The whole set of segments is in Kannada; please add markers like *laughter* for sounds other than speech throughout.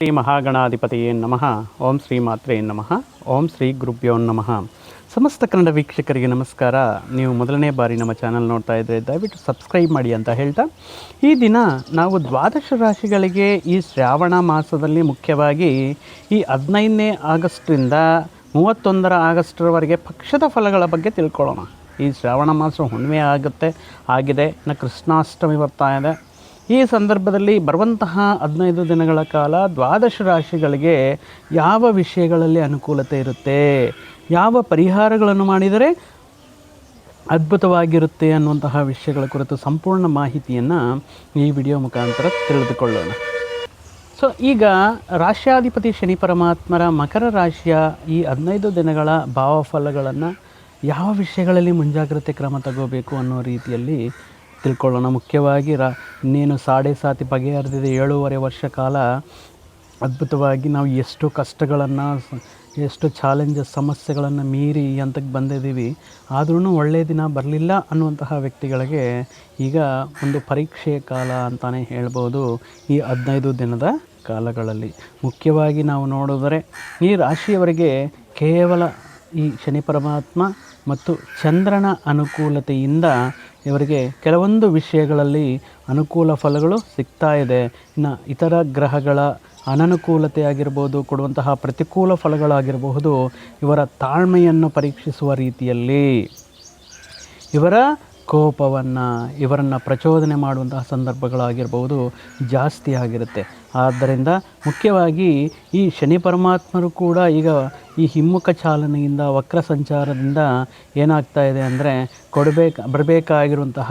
ಶ್ರೀ ಮಹಾಗಣಾಧಿಪತಿಯೇ ನಮಃ. ಓಂ ಶ್ರೀ ಮಾತ್ರೇ ನಮಃ. ಓಂ ಶ್ರೀ ಗುರುಭ್ಯೋ ನಮಃ. ಸಮಸ್ತ ಕನ್ನಡ ವೀಕ್ಷಕರಿಗೆ ನಮಸ್ಕಾರ. ನೀವು ಮೊದಲನೇ ಬಾರಿ ನಮ್ಮ ಚಾನಲ್ ನೋಡ್ತಾ ಇದ್ದರೆ ದಯವಿಟ್ಟು ಸಬ್ಸ್ಕ್ರೈಬ್ ಮಾಡಿ ಅಂತ ಹೇಳ್ತಾ, ಈ ದಿನ ನಾವು ದ್ವಾದಶ ರಾಶಿಗಳಿಗೆ ಈ ಶ್ರಾವಣ ಮಾಸದಲ್ಲಿ ಮುಖ್ಯವಾಗಿ ಈ ಹದಿನೈದನೇ ಆಗಸ್ಟ್ರಿಂದ ಮೂವತ್ತೊಂದರ ಆಗಸ್ಟ್ರವರೆಗೆ ಪಕ್ಷದ ಫಲಗಳ ಬಗ್ಗೆ ತಿಳ್ಕೊಳ್ಳೋಣ. ಈ ಶ್ರಾವಣ ಮಾಸ ಹುಣ್ಣಿಮೆ ಆಗುತ್ತೆ, ಆಗಿದೆ. ಇನ್ನು ಕೃಷ್ಣಾಷ್ಟಮಿ ಬರ್ತಾ ಇದೆ. ಈ ಸಂದರ್ಭದಲ್ಲಿ ಬರುವಂತಹ ಹದಿನೈದು ದಿನಗಳ ಕಾಲ ದ್ವಾದಶ ರಾಶಿಗಳಿಗೆ ಯಾವ ವಿಷಯಗಳಲ್ಲಿ ಅನುಕೂಲತೆ ಇರುತ್ತೆ? ಯಾವ ಪರಿಹಾರಗಳನ್ನು ಮಾಡಿದರೆ ಅದ್ಭುತವಾಗಿರುತ್ತೆ ಅನ್ನುವಂತಹ ವಿಷಯಗಳ ಕುರಿತು ಸಂಪೂರ್ಣ ಮಾಹಿತಿಯನ್ನು ಈ ವಿಡಿಯೋ ಮುಖಾಂತರ ತಿಳಿದುಕೊಳ್ಳೋಣ. ಸೊ ಈಗ ರಾಶ್ಯಾಧಿಪತಿ ಶನಿ ಪರಮಾತ್ಮರ ಮಕರ ರಾಶಿಯ ಈ ಹದಿನೈದು ದಿನಗಳ ಭಾವಫಲಗಳನ್ನು ಯಾವ ವಿಷಯಗಳಲ್ಲಿ ಮುಂಜಾಗ್ರತೆ ಕ್ರಮ ತಗೋಬೇಕು ಅನ್ನೋ ರೀತಿಯಲ್ಲಿ ತಿಳ್ಕೊಳ್ಳೋಣ. ಮುಖ್ಯವಾಗಿ ರಾ, ಇನ್ನೇನು ಸಾಡೆ ಸಾತಿ ಬಗೆಹರಿದಿದೆ ಏಳೂವರೆ ವರ್ಷ ಕಾಲ, ಅದ್ಭುತವಾಗಿ ನಾವು ಎಷ್ಟು ಕಷ್ಟಗಳನ್ನು, ಎಷ್ಟು ಚಾಲೆಂಜಸ್, ಸಮಸ್ಯೆಗಳನ್ನು ಮೀರಿ ಹಂತಕ್ಕೆ ಬಂದಿದ್ದೀವಿ. ಆದ್ರೂ ಒಳ್ಳೆಯ ದಿನ ಬರಲಿಲ್ಲ ಅನ್ನುವಂತಹ ವ್ಯಕ್ತಿಗಳಿಗೆ ಈಗ ಒಂದು ಪರೀಕ್ಷೆಯ ಕಾಲ ಅಂತಲೇ ಹೇಳ್ಬೋದು ಈ ಹದಿನೈದು ದಿನದ ಕಾಲಗಳಲ್ಲಿ. ಮುಖ್ಯವಾಗಿ ನಾವು ನೋಡಿದರೆ ಈ ರಾಶಿಯವರಿಗೆ ಕೇವಲ ಈ ಶನಿ ಪರಮಾತ್ಮ ಮತ್ತು ಚಂದ್ರನ ಅನುಕೂಲತೆಯಿಂದ ಇವರಿಗೆ ಕೆಲವೊಂದು ವಿಷಯಗಳಲ್ಲಿ ಅನುಕೂಲ ಫಲಗಳು ಸಿಗ್ತಾ ಇದೆ. ಇನ್ನು ಇತರ ಗ್ರಹಗಳ ಅನನುಕೂಲತೆ ಆಗಿರ್ಬೋದು ಕೊಡುವಂತಹ ಪ್ರತಿಕೂಲ ಫಲಗಳಾಗಿರಬಹುದು, ಇವರ ತಾಳ್ಮೆಯನ್ನು ಪರೀಕ್ಷಿಸುವ ರೀತಿಯಲ್ಲಿ. ಇವರ ಕೋಪವನ್ನು, ಇವರನ್ನು ಪ್ರಚೋದನೆ ಮಾಡುವಂತಹ ಸಂದರ್ಭಗಳಾಗಿರ್ಬೋದು ಜಾಸ್ತಿ ಆಗಿರುತ್ತೆ. ಆದ್ದರಿಂದ ಮುಖ್ಯವಾಗಿ ಈ ಶನಿ ಪರಮಾತ್ಮರು ಕೂಡ ಈಗ ಈ ಹಿಮ್ಮುಖ ಚಾಲನೆಯಿಂದ, ವಕ್ರ ಸಂಚಾರದಿಂದ ಏನಾಗ್ತಾ ಇದೆ ಅಂದರೆ ಕೊಡಬೇಕು, ಬರಬೇಕಾಗಿರುವಂತಹ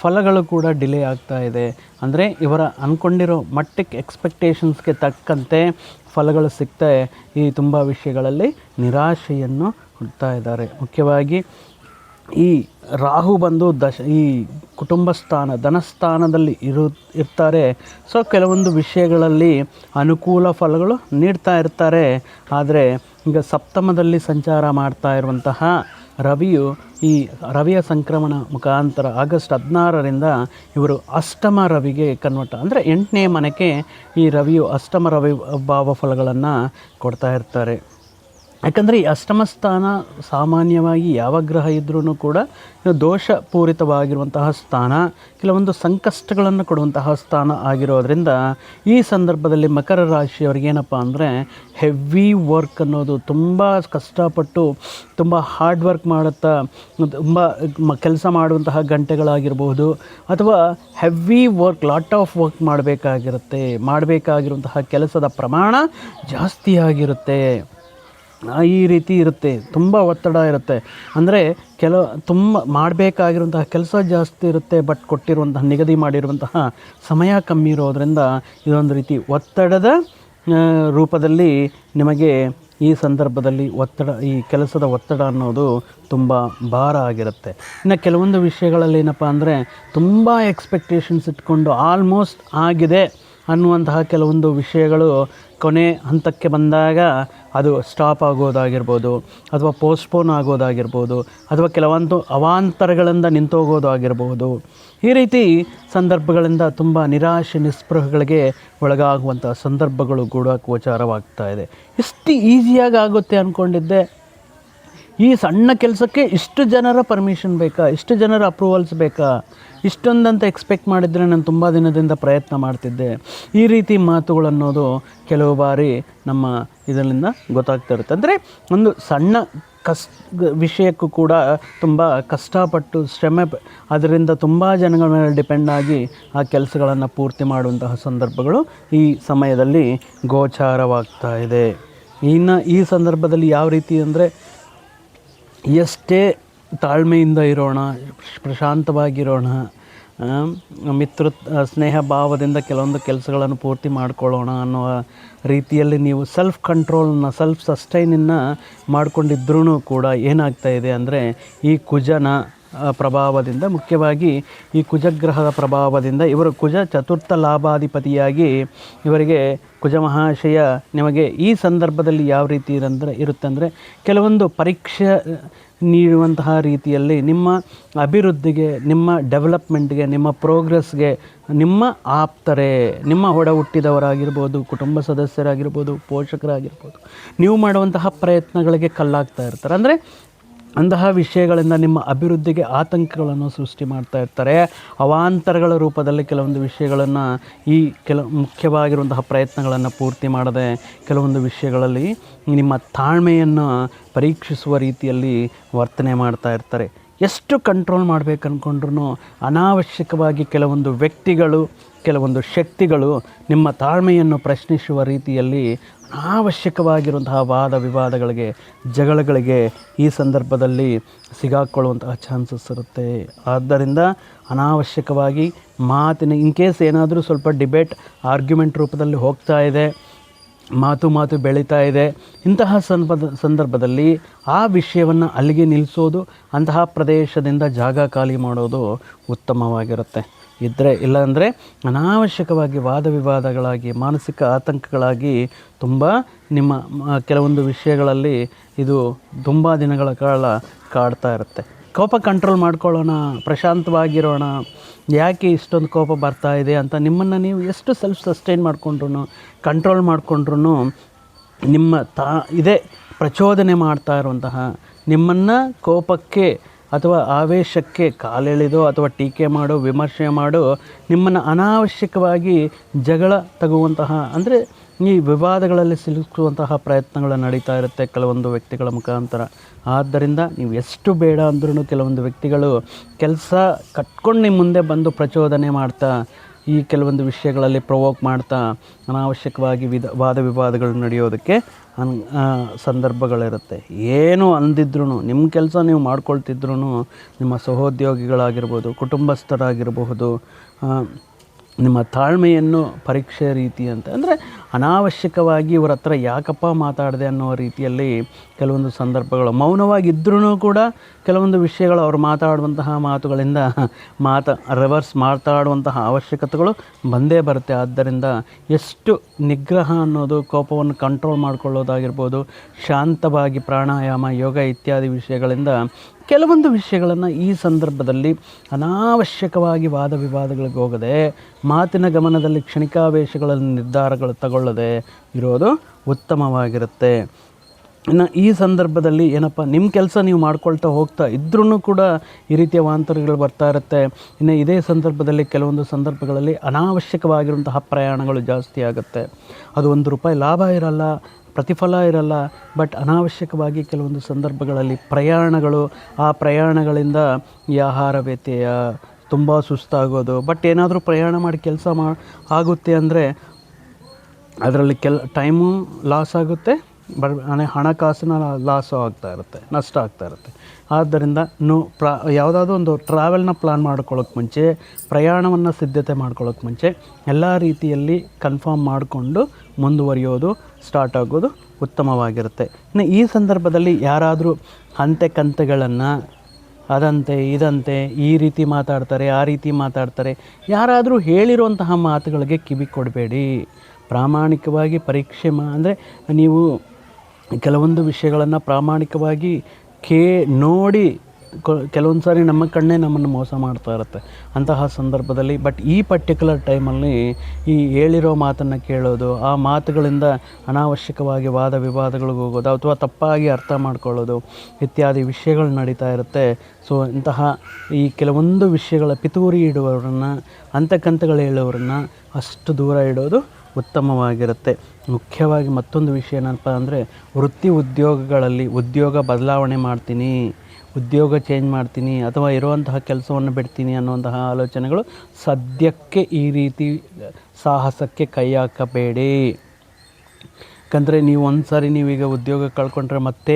ಫಲಗಳು ಕೂಡ ಡಿಲೇ ಆಗ್ತಾ ಇದೆ. ಅಂದರೆ ಇವರ ಅಂದ್ಕೊಂಡಿರೋ ಮಟ್ಟಕ್ಕೆ, ಎಕ್ಸ್ಪೆಕ್ಟೇಷನ್ಸ್ಗೆ ತಕ್ಕಂತೆ ಫಲಗಳು ಸಿಗ್ತಾ ಈ ತುಂಬ ವಿಷಯಗಳಲ್ಲಿ ನಿರಾಶೆಯನ್ನು ಹುಡ್ತಾ ಇದ್ದಾರೆ. ಮುಖ್ಯವಾಗಿ ಈ ರಾಹು ಬಂದು ದಶ, ಈ ಕುಟುಂಬ ಸ್ಥಾನ ಧನಸ್ಥಾನದಲ್ಲಿ ಇರು, ಇರ್ತಾರೆ. ಸೊ ಕೆಲವೊಂದು ವಿಷಯಗಳಲ್ಲಿ ಅನುಕೂಲ ಫಲಗಳು ನೀಡ್ತಾ ಇರ್ತಾರೆ. ಆದರೆ, ಈಗ ಸಪ್ತಮದಲ್ಲಿ ಸಂಚಾರ ಮಾಡ್ತಾ ಇರುವಂತಹ ರವಿಯು ಈ ರವಿಯ ಸಂಕ್ರಮಣ ಮುಖಾಂತರ ಆಗಸ್ಟ್ ಹದಿನಾರರಿಂದ ಇವರು ಅಷ್ಟಮ ರವಿಗೆ ಕನ್ವರ್ಟ್ ಅಂದರೆ ಎಂಟನೇ ಮನೆಗೆ ಈ ರವಿಯು ಅಷ್ಟಮ ರವಿ ಭಾವ ಫಲಗಳನ್ನು ಕೊಡ್ತಾ ಇರ್ತಾರೆ. ಯಾಕಂದರೆ ಈ ಅಷ್ಟಮ ಸ್ಥಾನ ಸಾಮಾನ್ಯವಾಗಿ ಯಾವ ಗ್ರಹ ಇದ್ರೂ ಕೂಡ ಇದು ದೋಷಪೂರಿತವಾಗಿರುವಂತಹ ಸ್ಥಾನ, ಕೆಲವೊಂದು ಸಂಕಷ್ಟಗಳನ್ನು ಕೊಡುವಂತಹ ಸ್ಥಾನ ಆಗಿರೋದ್ರಿಂದ ಈ ಸಂದರ್ಭದಲ್ಲಿ ಮಕರ ರಾಶಿಯವರಿಗೆ ಏನಪ್ಪ ಅಂದರೆ ಹೆವಿ ವರ್ಕ್ ಅನ್ನೋದು ತುಂಬ ಕಷ್ಟಪಟ್ಟು ತುಂಬ ಹಾರ್ಡ್ ವರ್ಕ್ ಮಾಡುತ್ತಾ, ತುಂಬ ಕೆಲಸ ಮಾಡುವಂತಹ ಗಂಟೆಗಳಾಗಿರ್ಬೋದು ಅಥವಾ heavy work lot of work ಮಾಡಬೇಕಾಗಿರುತ್ತೆ, ಮಾಡಬೇಕಾಗಿರುವಂತಹ ಕೆಲಸದ ಪ್ರಮಾಣ ಜಾಸ್ತಿ ಆಗಿರುತ್ತೆ ಈ ರೀತಿ ಇರುತ್ತೆ. ತುಂಬ ಒತ್ತಡ ಇರುತ್ತೆ. ಅಂದರೆ ಕೆಲ ತುಂಬ ಮಾಡಬೇಕಾಗಿರುವಂತಹ ಕೆಲಸ ಜಾಸ್ತಿ ಇರುತ್ತೆ ಬಟ್ ಕೊಟ್ಟಿರುವಂತಹ ನಿಗದಿ ಮಾಡಿರುವಂತಹ ಸಮಯ ಕಮ್ಮಿ ಇರೋದರಿಂದ ಇದೊಂದು ರೀತಿ ಒತ್ತಡದ ರೂಪದಲ್ಲಿ ನಿಮಗೆ ಈ ಸಂದರ್ಭದಲ್ಲಿ ಒತ್ತಡ, ಈ ಕೆಲಸದ ಒತ್ತಡ ಅನ್ನೋದು ತುಂಬ ಭಾರ ಆಗಿರುತ್ತೆ. ಇನ್ನು ಕೆಲವೊಂದು ವಿಷಯಗಳಲ್ಲಿ ಏನಪ್ಪ ಅಂದರೆ ತುಂಬ ಎಕ್ಸ್ಪೆಕ್ಟೇಷನ್ಸ್ ಇಟ್ಕೊಂಡು ಆಲ್ಮೋಸ್ಟ್ ಆಗಿದೆ ಅನ್ನುವಂತಹ ಕೆಲವೊಂದು ವಿಷಯಗಳು ಕೊನೆ ಹಂತಕ್ಕೆ ಬಂದಾಗ ಅದು ಸ್ಟಾಪ್ ಆಗೋದಾಗಿರ್ಬೋದು ಅಥವಾ ಪೋಸ್ಟ್ಪೋನ್ ಆಗೋದಾಗಿರ್ಬೋದು ಅಥವಾ ಕೆಲವೊಂದು ಅವಾಂತರಗಳಿಂದ ನಿಂತೋಗೋದಾಗಿರ್ಬೋದು. ಈ ರೀತಿ ಸಂದರ್ಭಗಳಿಂದ ತುಂಬ ನಿರಾಶೆ, ನಿಸ್ಪೃಹಗಳಿಗೆ ಒಳಗಾಗುವಂಥ ಸಂದರ್ಭಗಳು ಕೂಡ ಗೋಚಾರವಾಗ್ತಾ ಇದೆ. ಇಷ್ಟು ಈಸಿಯಾಗಿ ಆಗುತ್ತೆ ಅಂದ್ಕೊಂಡಿದ್ದೆ ಈ ಸಣ್ಣ ಕೆಲಸಕ್ಕೆ ಇಷ್ಟು ಜನರ ಪರ್ಮಿಷನ್ ಬೇಕಾ? ಇಷ್ಟು ಜನರ ಅಪ್ರೂವಲ್ಸ್ ಬೇಕಾ? ಇಷ್ಟೊಂದಂತ ಎಕ್ಸ್ಪೆಕ್ಟ್ ಮಾಡಿದರೆ ನಾನು ತುಂಬ ದಿನದಿಂದ ಪ್ರಯತ್ನ ಮಾಡ್ತಿದ್ದೆ. ಈ ರೀತಿ ಮಾತುಗಳನ್ನೋದು ಕೆಲವು ಬಾರಿ ನಮ್ಮ ಇದರಿಂದ ಗೊತ್ತಾಗ್ತಾ ಇರುತ್ತೆ. ಅಂದರೆ ಒಂದು ಸಣ್ಣ ಕಸ್, ವಿಷಯಕ್ಕೂ ಕೂಡ ತುಂಬ ಕಷ್ಟಪಟ್ಟು ಶ್ರಮೆ ಅದರಿಂದ ತುಂಬ ಜನಗಳ ಮೇಲೆ ಡಿಪೆಂಡ್ ಆಗಿ ಆ ಕೆಲಸಗಳನ್ನು ಪೂರ್ತಿ ಮಾಡುವಂತಹ ಸಂದರ್ಭಗಳು ಈ ಸಮಯದಲ್ಲಿ ಗೋಚಾರವಾಗ್ತಾ ಇದೆ. ಇನ್ನು ಈ ಸಂದರ್ಭದಲ್ಲಿ ಯಾವ ರೀತಿ ಅಂದರೆ ಎಷ್ಟೇ ತಾಳ್ಮೆಯಿಂದ ಇರೋಣ, ಪ್ರಶಾಂತವಾಗಿರೋಣ ಮಿತ್ರ ಸ್ನೇಹ ಭಾವದಿಂದ ಕೆಲವೊಂದು ಕೆಲಸಗಳನ್ನು ಪೂರ್ತಿ ಮಾಡಿಕೊಳ್ಳೋಣ ಅನ್ನುವ ರೀತಿಯಲ್ಲಿ ನೀವು ಸೆಲ್ಫ್ ಕಂಟ್ರೋಲ್ನ ಸೆಲ್ಫ್ ಸಸ್ಟೈನನ್ನು ಮಾಡ್ಕೊಂಡಿದ್ರೂ ಕೂಡ ಏನಾಗ್ತಾ ಇದೆ ಅಂದರೆ ಈ ಕುಜನ ಪ್ರಭಾವದಿಂದ, ಮುಖ್ಯವಾಗಿ ಈ ಕುಜಗ್ರಹದ ಪ್ರಭಾವದಿಂದ ಇವರು ಕುಜ ಚತುರ್ಥ ಲಾಭಾಧಿಪತಿಯಾಗಿ ಇವರಿಗೆ ಕುಜ ಮಹಾಶಯ ನಿಮಗೆ ಈ ಸಂದರ್ಭದಲ್ಲಿ ಯಾವ ರೀತಿ ಇರಂದ್ರೆ ಇರುತ್ತೆ ಅಂದರೆ ಕೆಲವೊಂದು ಪರೀಕ್ಷೆ ನೀಡುವಂತಹ ರೀತಿಯಲ್ಲಿ ನಿಮ್ಮ ಅಭಿವೃದ್ಧಿಗೆ, ನಿಮ್ಮ ಡೆವಲಪ್ಮೆಂಟ್ಗೆ, ನಿಮ್ಮ ಪ್ರೋಗ್ರೆಸ್ಗೆ ನಿಮ್ಮ ಆಪ್ತರೆ, ನಿಮ್ಮ ಒಡ ಹುಟ್ಟಿದವರಾಗಿರ್ಬೋದು ಕುಟುಂಬ ಸದಸ್ಯರಾಗಿರ್ಬೋದು, ಪೋಷಕರಾಗಿರ್ಬೋದು, ನೀವು ಮಾಡುವಂತಹ ಪ್ರಯತ್ನಗಳಿಗೆ ಕಲ್ಲಾಗ್ತಾ ಇರ್ತಾರೆ. ಅಂದರೆ ಅಂತಹ ವಿಷಯಗಳಿಂದ ನಿಮ್ಮ ಅಭಿವೃದ್ಧಿಗೆ ಆತಂಕಗಳನ್ನು ಸೃಷ್ಟಿ ಮಾಡ್ತಾ ಇರ್ತಾರೆ. ಅವಾಂತರಗಳ ರೂಪದಲ್ಲಿ ಕೆಲವೊಂದು ವಿಷಯಗಳನ್ನು ಈ ಕೆಲ ಮುಖ್ಯವಾಗಿರುವಂತಹ ಪ್ರಯತ್ನಗಳನ್ನು ಪೂರ್ತಿ ಮಾಡದೆ ಕೆಲವೊಂದು ವಿಷಯಗಳಲ್ಲಿ ನಿಮ್ಮ ತಾಳ್ಮೆಯನ್ನು ಪರೀಕ್ಷಿಸುವ ರೀತಿಯಲ್ಲಿ ವರ್ತನೆ ಮಾಡ್ತಾ ಇರ್ತಾರೆ. ಎಷ್ಟು ಕಂಟ್ರೋಲ್ ಮಾಡಬೇಕು ಅಂದ್ಕೊಂಡ್ರೂ ಅನಾವಶ್ಯಕವಾಗಿ ಕೆಲವೊಂದು ವ್ಯಕ್ತಿಗಳು, ಕೆಲವೊಂದು ಶಕ್ತಿಗಳು ನಿಮ್ಮ ತಾಳ್ಮೆಯನ್ನು ಪ್ರಶ್ನಿಸುವ ರೀತಿಯಲ್ಲಿ ಅನಾವಶ್ಯಕವಾಗಿರುವಂತಹ ವಾದ ವಿವಾದಗಳಿಗೆ, ಜಗಳಗಳಿಗೆ ಈ ಸಂದರ್ಭದಲ್ಲಿ ಸಿಗಾಕೊಳ್ಳುವಂತಹ ಚಾನ್ಸಸ್ ಇರುತ್ತೆ. ಆದ್ದರಿಂದ ಅನಾವಶ್ಯಕವಾಗಿ ಮಾತಿನ ಇನ್ ಕೇಸ್ ಏನಾದರೂ ಸ್ವಲ್ಪ ಡಿಬೇಟ್ ಆರ್ಗ್ಯುಮೆಂಟ್ ರೂಪದಲ್ಲಿ ಹೋಗ್ತಾ ಇದೆ ಮಾತು ಮಾತು ಬೆಳೀತಾ ಇದೆ. ಇಂತಹ ಸಂದರ್ಭದ ಸಂದರ್ಭದಲ್ಲಿ ಆ ವಿಷಯವನ್ನು ಅಲ್ಲಿಗೆ ನಿಲ್ಲಿಸೋದು ಅಂತಹ ಪ್ರದೇಶದಿಂದ ಜಾಗ ಖಾಲಿ ಮಾಡೋದು ಉತ್ತಮವಾಗಿರುತ್ತೆ. ಇದ್ದರೆ ಇಲ್ಲಾಂದರೆ ಅನಾವಶ್ಯಕವಾಗಿ ವಾದ ವಿವಾದಗಳಾಗಿ, ಮಾನಸಿಕ ಆತಂಕಗಳಾಗಿ ತುಂಬ ನಿಮ್ಮ ಕೆಲವೊಂದು ವಿಷಯಗಳಲ್ಲಿ ಇದು ತುಂಬ ದಿನಗಳ ಕಾಲ ಕಾಡ್ತಾ ಇರುತ್ತೆ. ಕೋಪ ಕಂಟ್ರೋಲ್ ಮಾಡ್ಕೊಳ್ಳೋಣ, ಪ್ರಶಾಂತವಾಗಿರೋಣ, ಯಾಕೆ ಇಷ್ಟೊಂದು ಕೋಪ ಬರ್ತಾ ಇದೆ ಅಂತ ನಿಮ್ಮನ್ನು ನೀವು ಎಷ್ಟು ಸೆಲ್ಫ್ ಸಸ್ಟೈನ್ ಮಾಡಿಕೊಂಡ್ರು ಕಂಟ್ರೋಲ್ ಮಾಡಿಕೊಂಡ್ರು ನಿಮ್ಮ ತಾ, ಇದೇ ಪ್ರಚೋದನೆ ಮಾಡ್ತಾ ಇರುವಂತಹ ನಿಮ್ಮನ್ನು ಕೋಪಕ್ಕೆ ಅಥವಾ ಆವೇಶಕ್ಕೆ ಕಾಲೆಳೆದು ಅಥವಾ ಟೀಕೆ ಮಾಡೋ, ವಿಮರ್ಶೆ ಮಾಡು, ನಿಮ್ಮನ್ನು ಅನಾವಶ್ಯಕವಾಗಿ ಜಗಳ ತಗುವಂತಹ, ಅಂದರೆ ಈ ವಿವಾದಗಳಲ್ಲಿ ಸಿಲುಕುವಂತಹ ಪ್ರಯತ್ನಗಳು ನಡೀತಾ ಇರುತ್ತೆ ಕೆಲವೊಂದು ವ್ಯಕ್ತಿಗಳ ಮುಖಾಂತರ. ಆದ್ದರಿಂದ ನೀವು ಎಷ್ಟು ಬೇಡ ಅಂದ್ರೂ ಕೆಲವೊಂದು ವ್ಯಕ್ತಿಗಳು ಕೆಲಸ ಕಟ್ಕೊಂಡು ನಿಮ್ಮ ಮುಂದೆ ಬಂದು ಪ್ರಚೋದನೆ ಮಾಡ್ತಾ, ಈ ಕೆಲವೊಂದು ವಿಷಯಗಳಲ್ಲಿ ಪ್ರವೋಕ್ ಮಾಡ್ತಾ, ಅನಾವಶ್ಯಕವಾಗಿ ವಿಧ, ವಾದ ವಿವಾದಗಳು ನಡೆಯೋದಕ್ಕೆ ಅನ್ ಸಂದರ್ಭಗಳಿರುತ್ತೆ. ಏನು ಅಂದಿದ್ರು ನಿಮ್ಮ ಕೆಲಸ ನೀವು ಮಾಡ್ಕೊಳ್ತಿದ್ರು ನಿಮ್ಮ ಸಹೋದ್ಯೋಗಿಗಳಾಗಿರ್ಬೋದು ಕುಟುಂಬಸ್ಥರಾಗಿರಬಹುದು ನಿಮ್ಮ ತಾಳ್ಮೆಯನ್ನು ಪರೀಕ್ಷೆ ರೀತಿ ಅಂತ. ಅಂದರೆ ಅನಾವಶ್ಯಕವಾಗಿ ಇವರ ಹತ್ರ ಯಾಕಪ್ಪ ಮಾತಾಡಿದೆ ಅನ್ನೋ ರೀತಿಯಲ್ಲಿ ಕೆಲವೊಂದು ಸಂದರ್ಭಗಳು. ಮೌನವಾಗಿದ್ದರೂ ಕೂಡ ಕೆಲವೊಂದು ವಿಷಯಗಳು ಅವ್ರು ಮಾತಾಡುವಂತಹ ಮಾತುಗಳಿಂದ *laughs* ಮಾತ ರಿವರ್ಸ್ ಮಾತಾಡುವಂತಹ ಅವಶ್ಯಕತೆಗಳು ಬಂದೇ ಬರುತ್ತೆ. ಆದ್ದರಿಂದ ಎಷ್ಟು ನಿಗ್ರಹ ಅನ್ನೋದು, ಕೋಪವನ್ನು ಕಂಟ್ರೋಲ್ ಮಾಡಿಕೊಳ್ಳೋದಾಗಿರ್ಬೋದು, ಶಾಂತವಾಗಿ ಪ್ರಾಣಾಯಾಮ, ಯೋಗ ಇತ್ಯಾದಿ ವಿಷಯಗಳಿಂದ ಕೆಲವೊಂದು ವಿಷಯಗಳನ್ನು ಈ ಸಂದರ್ಭದಲ್ಲಿ ಅನಾವಶ್ಯಕವಾಗಿ ವಾದ ವಿವಾದಗಳಿಗೆ ಹೋಗದೆ, ಮಾತಿನ ಗಮನದಲ್ಲಿ ಕ್ಷಣಿಕಾವೇಶಗಳಲ್ಲಿ ನಿರ್ಧಾರಗಳು ತಗೊಳ್ಳದೆ ಇರೋದು ಉತ್ತಮವಾಗಿರುತ್ತೆ. ಇನ್ನು ಈ ಸಂದರ್ಭದಲ್ಲಿ ಏನಪ್ಪ ನಿಮ್ಮ ಕೆಲಸ ನೀವು ಮಾಡ್ಕೊಳ್ತಾ ಹೋಗ್ತಾ ಇದ್ರೂ ಕೂಡ ಈ ರೀತಿಯ ವಾಂತರಿಗಳು ಬರ್ತಾ ಇರುತ್ತೆ. ಇನ್ನು ಇದೇ ಸಂದರ್ಭದಲ್ಲಿ ಕೆಲವೊಂದು ಸಂದರ್ಭಗಳಲ್ಲಿ ಅನಾವಶ್ಯಕವಾಗಿರುವಂತಹ ಪ್ರಯಾಣಗಳು ಜಾಸ್ತಿ ಆಗುತ್ತೆ. ಅದು ಒಂದು ರೂಪಾಯಿ ಲಾಭ ಇರಲ್ಲ ಪ್ರತಿಫಲ ಇರಲ್ಲ. ಬಟ್ ಅನಾವಶ್ಯಕವಾಗಿ ಕೆಲವೊಂದು ಸಂದರ್ಭಗಳಲ್ಲಿ ಪ್ರಯಾಣಗಳು, ಆ ಪ್ರಯಾಣಗಳಿಂದ ಈ ಆಹಾರ ವ್ಯತ್ಯಯ ತುಂಬ ಸುಸ್ತಾಗೋದು. ಬಟ್ ಏನಾದರೂ ಪ್ರಯಾಣ ಮಾಡಿ ಕೆಲಸ ಮಾ, ಆಗುತ್ತೆ ಅಂದರೆ ಅದರಲ್ಲಿ ಕೆಲ ಟೈಮು ಲಾಸ್ ಆಗುತ್ತೆ. ಬರ್, ಅಂದರೆ ಹಣಕಾಸಿನ ಲಾಸು ಆಗ್ತಾ ಇರುತ್ತೆ, ನಷ್ಟ ಆಗ್ತಾ ಇರುತ್ತೆ. ಆದ್ದರಿಂದ ನು ಪ್ರಾ, ಯಾವುದಾದ್ರೂ ಒಂದು ಟ್ರಾವೆಲ್ನ ಪ್ಲಾನ್ ಮಾಡ್ಕೊಳ್ಳೋಕೆ ಮುಂಚೆ, ಪ್ರಯಾಣವನ್ನು ಸಿದ್ಧತೆ ಮಾಡ್ಕೊಳ್ಳೋಕೆ ಮುಂಚೆ, ಎಲ್ಲ ರೀತಿಯಲ್ಲಿ ಕನ್ಫರ್ಮ್ ಮಾಡಿಕೊಂಡು ಮುಂದುವರಿಯೋದು ಸ್ಟಾರ್ಟ್ ಆಗೋದು ಉತ್ತಮವಾಗಿರುತ್ತೆ. ಇನ್ನು ಈ ಸಂದರ್ಭದಲ್ಲಿ ಯಾರಾದರೂ ಅಂತೆ ಕಂತೆಗಳನ್ನು ಅದಂತೆ, ಇದಂತೆ, ಈ ರೀತಿ ಮಾತಾಡ್ತಾರೆ, ಆ ರೀತಿ ಮಾತಾಡ್ತಾರೆ, ಯಾರಾದರೂ ಹೇಳಿರುವಂತಹ ಮಾತುಗಳಿಗೆ ಕಿವಿ ಕೊಡಬೇಡಿ ಪ್ರಾಮಾಣಿಕವಾಗಿ ಪರೀಕ್ಷೆ ಮಾ, ಅಂದರೆ ನೀವು ಕೆಲವೊಂದು ವಿಷಯಗಳನ್ನು ಪ್ರಾಮಾಣಿಕವಾಗಿ ಕೇ ನೋಡಿ ಕೆಲವೊಂದು ಸಾರಿ ನಮ್ಮ ಕಣ್ಣೇ ನಮ್ಮನ್ನು ಮೋಸ ಮಾಡ್ತಾ ಇರುತ್ತೆ ಅಂತಹ ಸಂದರ್ಭದಲ್ಲಿ. ಬಟ್ ಈ ಪರ್ಟಿಕ್ಯುಲರ್ ಟೈಮಲ್ಲಿ ಈ ಹೇಳಿರೋ ಮಾತನ್ನು ಕೇಳೋದು, ಆ ಮಾತುಗಳಿಂದ ಅನಾವಶ್ಯಕವಾಗಿ ವಾದ ವಿವಾದಗಳಿಗೆ ಹೋಗೋದು, ಅಥವಾ ತಪ್ಪಾಗಿ ಅರ್ಥ ಮಾಡ್ಕೊಳ್ಳೋದು ಇತ್ಯಾದಿ ವಿಷಯಗಳು ನಡೀತಾ ಇರುತ್ತೆ. ಸೊ, ಇಂತಹ ಈ ಕೆಲವೊಂದು ವಿಷಯಗಳ ಪಿತೂರಿ ಇಡುವವರನ್ನು ಅಂತಕಂತಗಳು ಹೇಳೋರನ್ನ ಅಷ್ಟು ದೂರ ಇಡೋದು ಉತ್ತಮವಾಗಿರುತ್ತೆ. ಮುಖ್ಯವಾಗಿ ಮತ್ತೊಂದು ವಿಷಯ ಏನಪ್ಪ ಅಂದರೆ, ವೃತ್ತಿ ಉದ್ಯೋಗಗಳಲ್ಲಿ ಉದ್ಯೋಗ ಬದಲಾವಣೆ ಮಾಡ್ತೀನಿ, ಉದ್ಯೋಗ ಚೇಂಜ್ ಮಾಡ್ತೀನಿ, ಅಥವಾ ಇರುವಂತಹ ಕೆಲಸವನ್ನು ಬಿಡ್ತೀನಿ ಅನ್ನುವಂತಹ ಆಲೋಚನೆಗಳು ಸದ್ಯಕ್ಕೆ ಈ ರೀತಿ ಸಾಹಸಕ್ಕೆ ಕೈ ಹಾಕಬೇಡಿ. ಯಾಕಂದರೆ ನೀವು ಒಂದು ಸಾರಿ ನೀವೀಗ ಉದ್ಯೋಗ ಕಳ್ಕೊಂಡ್ರೆ ಮತ್ತೆ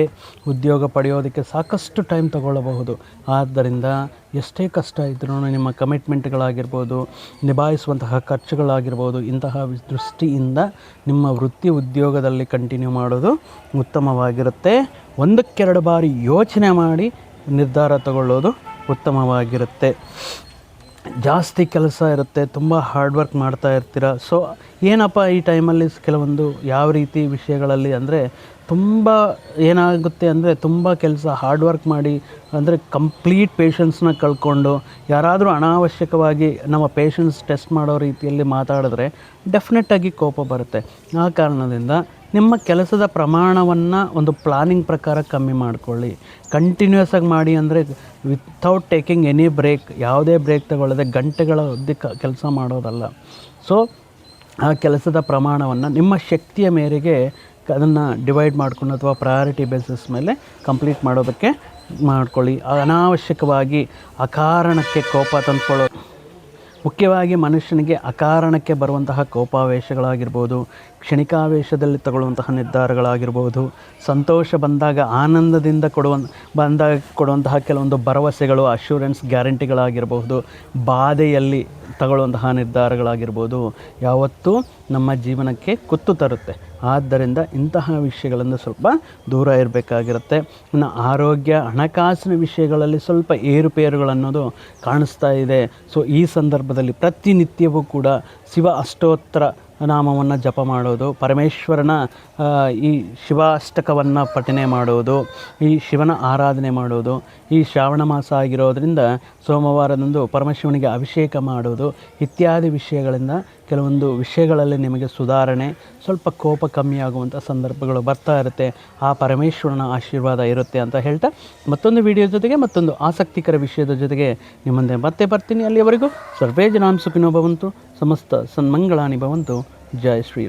ಉದ್ಯೋಗ ಪಡೆಯೋದಕ್ಕೆ ಸಾಕಷ್ಟು ಟೈಮ್ ತಗೊಳ್ಳಬಹುದು. ಆದ್ದರಿಂದ ಎಷ್ಟೇ ಕಷ್ಟ ಇದ್ರೂ ನಿಮ್ಮ ಕಮಿಟ್ಮೆಂಟ್ಗಳಾಗಿರ್ಬೋದು ನಿಭಾಯಿಸುವಂತಹ ಖರ್ಚುಗಳಾಗಿರ್ಬೋದು, ಇಂತಹ ದೃಷ್ಟಿಯಿಂದ ನಿಮ್ಮ ವೃತ್ತಿ ಉದ್ಯೋಗದಲ್ಲಿ ಕಂಟಿನ್ಯೂ ಮಾಡೋದು ಉತ್ತಮವಾಗಿರುತ್ತೆ. ಒಂದಕ್ಕೆರಡು ಬಾರಿ ಯೋಚನೆ ಮಾಡಿ ನಿರ್ಧಾರ ತಗೊಳ್ಳೋದು ಉತ್ತಮವಾಗಿರುತ್ತೆ. ಜಾಸ್ತಿ ಕೆಲಸ ಇರುತ್ತೆ, ತುಂಬ ಹಾರ್ಡ್ ವರ್ಕ್ ಮಾಡ್ತಾ ಇರ್ತೀರ? ಸೊ ಏನಪ್ಪ ಈ ಟೈಮಲ್ಲಿ ಕೆಲವೊಂದು ಯಾವ ರೀತಿ ವಿಷಯಗಳಲ್ಲಿ ಅಂದರೆ ತುಂಬ ಏನಾಗುತ್ತೆ ಅಂದರೆ ತುಂಬ ಕೆಲಸ ಹಾರ್ಡ್ ವರ್ಕ್ ಮಾಡಿ, ಅಂದರೆ ಕಂಪ್ಲೀಟ್ ಪೇಷನ್ಸ್ನ ಕಳ್ಕೊಂಡು, ಯಾರಾದರೂ ಅನಾವಶ್ಯಕವಾಗಿ ನಮ್ಮ ಪೇಷನ್ಸ್ ಟೆಸ್ಟ್ ಮಾಡೋ ರೀತಿಯಲ್ಲಿ ಮಾತಾಡಿದ್ರೆ ಡೆಫಿನೆಟ್ಟಾಗಿ ಕೋಪ ಬರುತ್ತೆ. ಆ ಕಾರಣದಿಂದ ನಿಮ್ಮ ಕೆಲಸದ ಪ್ರಮಾಣವನ್ನು ಒಂದು ಪ್ಲಾನಿಂಗ್ ಪ್ರಕಾರ ಕಮ್ಮಿ ಮಾಡಿಕೊಳ್ಳಿ. ಕಂಟಿನ್ಯೂಸ್ ಆಗಿ ಮಾಡಿ ಅಂದರೆ ವಿತೌಟ್ ಟೇಕಿಂಗ್ ಎನಿ ಬ್ರೇಕ್ ಯಾವುದೇ ಬ್ರೇಕ್ ತಗೊಳ್ಳದೆ ಗಂಟೆಗಳ ಕೆಲಸ ಮಾಡೋದಲ್ಲ. ಸೊ ಆ ಕೆಲಸದ ಪ್ರಮಾಣವನ್ನು ನಿಮ್ಮ ಶಕ್ತಿಯ ಮೇರೆಗೆ ಅದನ್ನು ಡಿವೈಡ್ ಮಾಡ್ಕೊಂಡು ಅಥವಾ ಪ್ರಯಾರಿಟಿ ಬೇಸಿಸ್ ಮೇಲೆ ಕಂಪ್ಲೀಟ್ ಮಾಡೋದಕ್ಕೆ ಮಾಡ್ಕೊಳ್ಳಿ. ಅನಾವಶ್ಯಕವಾಗಿ ಅಕಾರಣಕ್ಕೆ ಕೋಪ ತಂದ್ಕೊಳ್ಳೋ ಮುಖ್ಯವಾಗಿ ಮನುಷ್ಯನಿಗೆ ಅಕಾರಣಕ್ಕೆ ಬರುವಂತಹ ಕೋಪಾವೇಶಗಳಾಗಿರ್ಬೋದು, ಕ್ಷಣಿಕಾವೇಶದಲ್ಲಿ ತಗೊಳ್ಳುವಂತಹ ನಿರ್ಧಾರಗಳಾಗಿರ್ಬೋದು, ಸಂತೋಷ ಬಂದಾಗ ಆನಂದದಿಂದ ಕೊಡುವ ಬಂದಾಗ ಕೊಡುವಂತಹ ಕೆಲವೊಂದು ಭರವಸೆಗಳು ಅಶ್ಯೂರೆನ್ಸ್ ಗ್ಯಾರಂಟಿಗಳಾಗಿರಬಹುದು ಬಾಧೆಯಲ್ಲಿ ತಗೊಳ್ಳುವಂತಹ ನಿರ್ಧಾರಗಳಾಗಿರ್ಬೋದು, ಯಾವತ್ತೂ ನಮ್ಮ ಜೀವನಕ್ಕೆ ಕುತ್ತು ತರುತ್ತೆ. ಆದ್ದರಿಂದ ಇಂತಹ ವಿಷಯಗಳನ್ನು ಸ್ವಲ್ಪ ದೂರ ಇರಬೇಕಾಗಿರುತ್ತೆ. ಇನ್ನು ಆರೋಗ್ಯ, ಹಣಕಾಸಿನ ವಿಷಯಗಳಲ್ಲಿ ಸ್ವಲ್ಪ ಏರುಪೇರುಗಳನ್ನೋದು ಕಾಣಿಸ್ತಾ ಇದೆ. ಸೊ ಈ ಸಂದರ್ಭದಲ್ಲಿ ಪ್ರತಿನಿತ್ಯವೂ ಕೂಡ ಶಿವ ಅಷ್ಟೋತ್ತರ ನಾಮವನ್ನು ಜಪ ಮಾಡೋದು, ಪರಮೇಶ್ವರನ ಈ ಶಿವಾಷ್ಟಕವನ್ನು ಪಠನೆ ಮಾಡೋದು, ಈ ಶಿವನ ಆರಾಧನೆ ಮಾಡೋದು, ಈ ಶ್ರಾವಣ ಮಾಸ ಆಗಿರೋದರಿಂದ ಸೋಮವಾರದಂದು ಪರಮಶಿವನಿಗೆ ಅಭಿಷೇಕ ಮಾಡೋದು ಇತ್ಯಾದಿ ವಿಷಯಗಳಿಂದ ಕೆಲವೊಂದು ವಿಷಯಗಳಲ್ಲಿ ನಿಮಗೆ ಸುಧಾರಣೆ, ಸ್ವಲ್ಪ ಕೋಪ ಕಮ್ಮಿ ಆಗುವಂಥ ಸಂದರ್ಭಗಳು ಬರ್ತಾ ಇರುತ್ತೆ. ಆ ಪರಮೇಶ್ವರನ ಆಶೀರ್ವಾದ ಇರುತ್ತೆ ಅಂತ ಹೇಳ್ತಾ ಮತ್ತೊಂದು ವಿಡಿಯೋ ಜೊತೆಗೆ ಮತ್ತೊಂದು ಆಸಕ್ತಿಕರ ವಿಷಯದ ಜೊತೆಗೆ ನಿಮ್ಮಂದೆ ಮತ್ತೆ ಬರ್ತೀನಿ. ಅಲ್ಲಿಯವರೆಗೂ ಸರ್ವೇ ಜನಾಂ ಸುಖಿನೋ ಭವಂತು, ಸಮಸ್ತ ಸನ್ಮಂಗಳಾನಿ ಭವಂತು. ಜೈ ಶ್ರೀ